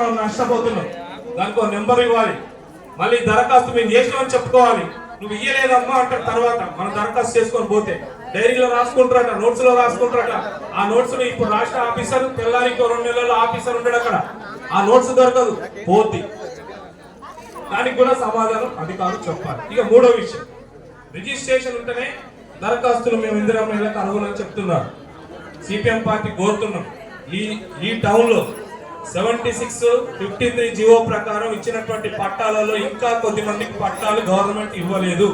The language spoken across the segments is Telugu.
మనం నష్టపోతున్నాం. దానికి నెంబర్ ఇవ్వాలి. మళ్ళీ దరఖాస్తు మేము చేసినామని చెప్పుకోవాలి. నువ్వు ఇయ్యలేదమ్మా అంటారు తర్వాత మనం దరఖాస్తు చేసుకొని పోతే. డైరీలో రాసుకుంటారట నోట్స్లో రాసుకుంటారట. ఆ నోట్స్ ఇప్పుడు రాష్ట్ర ఆఫీసర్ తెల్లారి రెండు నెలల్లో ఆఫీసర్ ఉండడు అక్కడ. ఆ నోట్స్ దొరకదు పోతి. దానికి కూడా సమాధానం అధికారులు చెప్పాలి. ఇక మూడో విషయం. రిజిస్ట్రేషన్ ఉంటేనే దరఖాస్తులు మేము ఇందిరా మహిళలకు అనుగుణం చెప్తున్నారు. సిపిఎం పార్టీ కోరుతున్నాం. ఈ ఈ టౌన్లో seventy six fifty three GO ప్రకారం ఇచ్చినటువంటి పట్టాలలో ఇంకా కొద్ది మందికి పట్టాలు గవర్నమెంట్ ఇవ్వలేదు.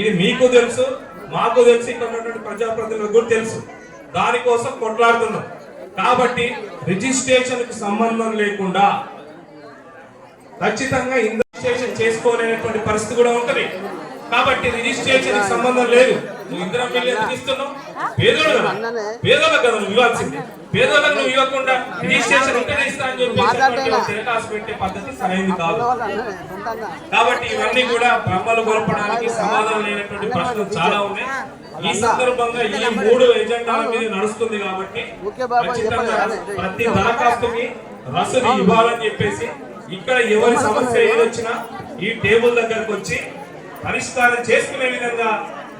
ఇది మీకు తెలుసు మాకు తెలుసు ఇక్కడ ఉన్నటువంటి ప్రజాప్రతినిధులకు కూడా తెలుసు. దానికోసం కొట్లాడుతున్నాం. కాబట్టి రిజిస్ట్రేషన్కు సంబంధం లేకుండా ఖచ్చితంగా రిజిస్ట్రేషన్ చేసుకోలేనటువంటి పరిస్థితి కూడా ఉంటుంది. కాబట్టి రిజిస్ట్రేషన్ సంబంధం లేదు. నువ్వు ఇందిరా మిల్లు ఎందుకు ఇస్తున్నావు? పేదోడు కదా. పేదోళ్ళకి కదా నువ్వు ఇవ్వాల్సింది. పేదోళ్ళకి నువ్వు ఇవ్వకుండా రిజిస్ట్రేషన్ ఉంటేనే ఇస్తా అని చెప్పి దరఖాస్తు పెట్టే పద్ధతి సరైనది కాదు. కాబట్టి ఇవన్నీ కూడా బ్రహ్మలు గొలపడానికి సమాధానం లేనటువంటి ప్రశ్నలు చాలా ఉన్నాయి. ఈ సందర్భంగా ఈ మూడు ఎజెండాల మీద నడుస్తుంది కాబట్టి ఖచ్చితంగా ప్రతి దరఖాస్తుకి రసీదు ఇవ్వాలని చెప్పేసి ఇక్కడ ఎవరి సమస్య ఏదొచ్చినా ఈ టేబుల్ దగ్గరకు వచ్చి పరిష్కారం చేసుకునే విధంగా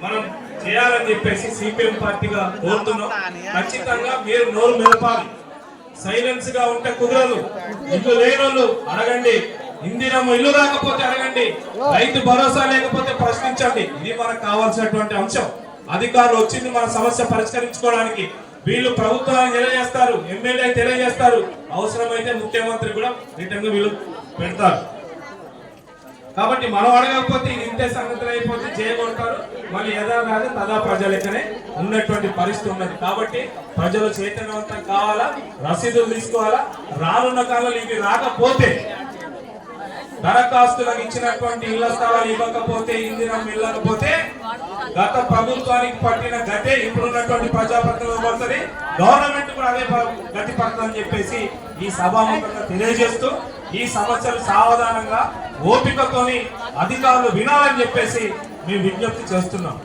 మనం చేయాలని చెప్పేసి సిపిఎం పార్టీగా కోరుతున్నాం. ఖచ్చితంగా మీరు నోరు మెలపాలి. సైలెన్స్గా ఉంటే కుదరదు. ఇల్లు లేని అడగండి. ఇందిరమ్మ ఇల్లు రాకపోతే అడగండి. రైతు భరోసా లేకపోతే ప్రశ్నించండి. ఇది మనకు కావాల్సినటువంటి అంశం. అధికారులు వచ్చింది మన సమస్య పరిష్కరించుకోవడానికి. వీళ్ళు ప్రభుత్వానికి తెలియజేస్తారు. ఎమ్మెల్యే తెలియజేస్తారు. అవసరమైతే ముఖ్యమంత్రి కూడా రిటర్న్ వీళ్ళు పెడతారు. కాబట్టి మనం అడగకపోతే ఇది ఇంతే సంగతులు అయిపోతే చేయగొడతారు మళ్ళీ యథా రాదు తదా ప్రజలకనే ఉన్నటువంటి పరిస్థితి ఉన్నది. కాబట్టి ప్రజలు చైతన్యవంతం కావాలా? రసీదులు తీసుకోవాలా? రానున్న కాలంలో ఇవి రాకపోతే దరఖాస్తులకు ఇచ్చినటువంటి ఇళ్ళ స్థలాలు ఇవ్వకపోతే ఇందిరం ఇవ్వకపోతే గత ప్రభుత్వానికి పట్టిన గతే ఇప్పుడున్నటువంటి ప్రజాప్రతినిధులు పడుతుంది. గవర్నమెంట్ కూడా అదే ప- గతి పడుతుందని చెప్పేసి ఈ సభాముఖంగా తెలియజేస్తూ ఈ సమస్యలు సావధానంగా ఓపికతోని అధికారులు వినాలని చెప్పేసి మేము విజ్ఞప్తి చేస్తున్నాం.